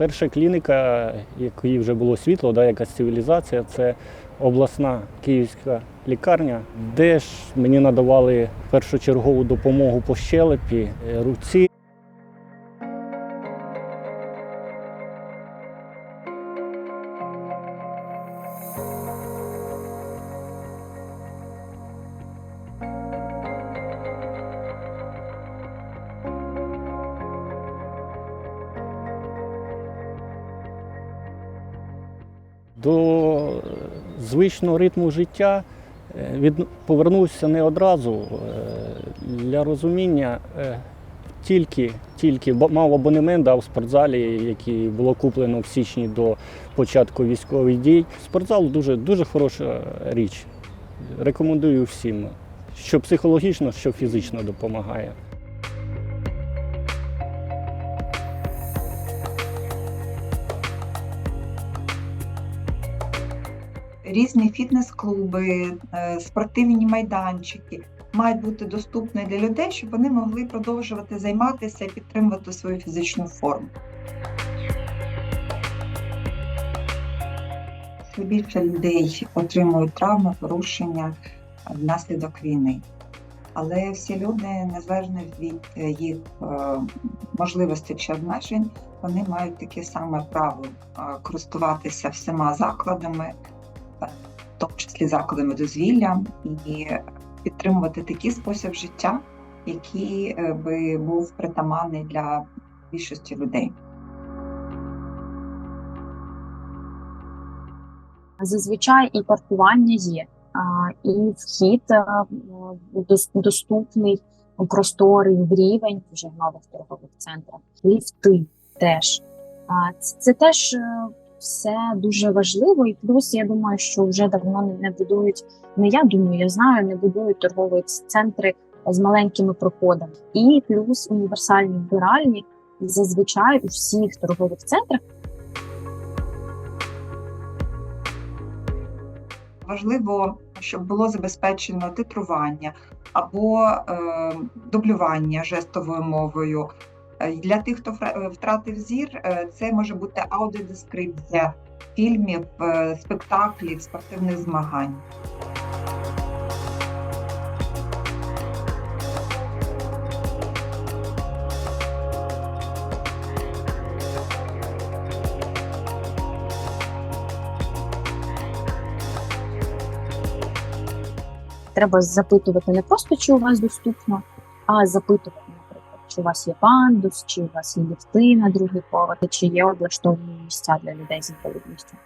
Перша клініка, якій вже було світло, да, якась цивілізація, це обласна київська лікарня, де ж мені надавали першочергову допомогу по щелепі, е, руці. До звичного ритму життя е, повернувся не одразу. Е, Для розуміння е, тільки, тільки мав абонемент да, в спортзалі, який було куплено в січні до початку військових дій. Спортзал дуже, дуже хороша річ. Рекомендую всім, що психологічно, що фізично допомагає. Різні фітнес-клуби, е, спортивні майданчики мають бути доступні для людей, щоб вони могли продовжувати займатися і підтримувати свою фізичну форму. Все більше людей отримують травми, порушення внаслідок війни. Але всі люди, незалежно від е, їх е, можливостей чи обмежень, вони мають таке саме право е, користуватися всіма закладами, в тому числі закладами дозвілля, і підтримувати такий спосіб життя, який е, би був притаманний для більшості людей. Зазвичай і паркування є, і вхід дос- доступний, просторий рівень вже в нових торгових центрах, ліфти теж. Це, це теж е, все дуже важливо. І плюс я думаю, що вже давно не, будують. Не я думаю, я знаю, не будують торгові центри з маленькими проходами. І плюс універсальні вбиральні зазвичай у всіх торгових центрах. Важливо, щоб було забезпечено титрування або е, дублювання жестовою мовою. Е, Для тих, хто втратив зір, е, це може бути аудіодескрипція фільмів, е, спектаклів, спортивних змагань. треба запитувати не просто, чи у вас доступно, а запитувати, чи у вас є пандус, чи у вас є ліфти на другий поверх, чи є облаштовані місця для людей з інвалідністю.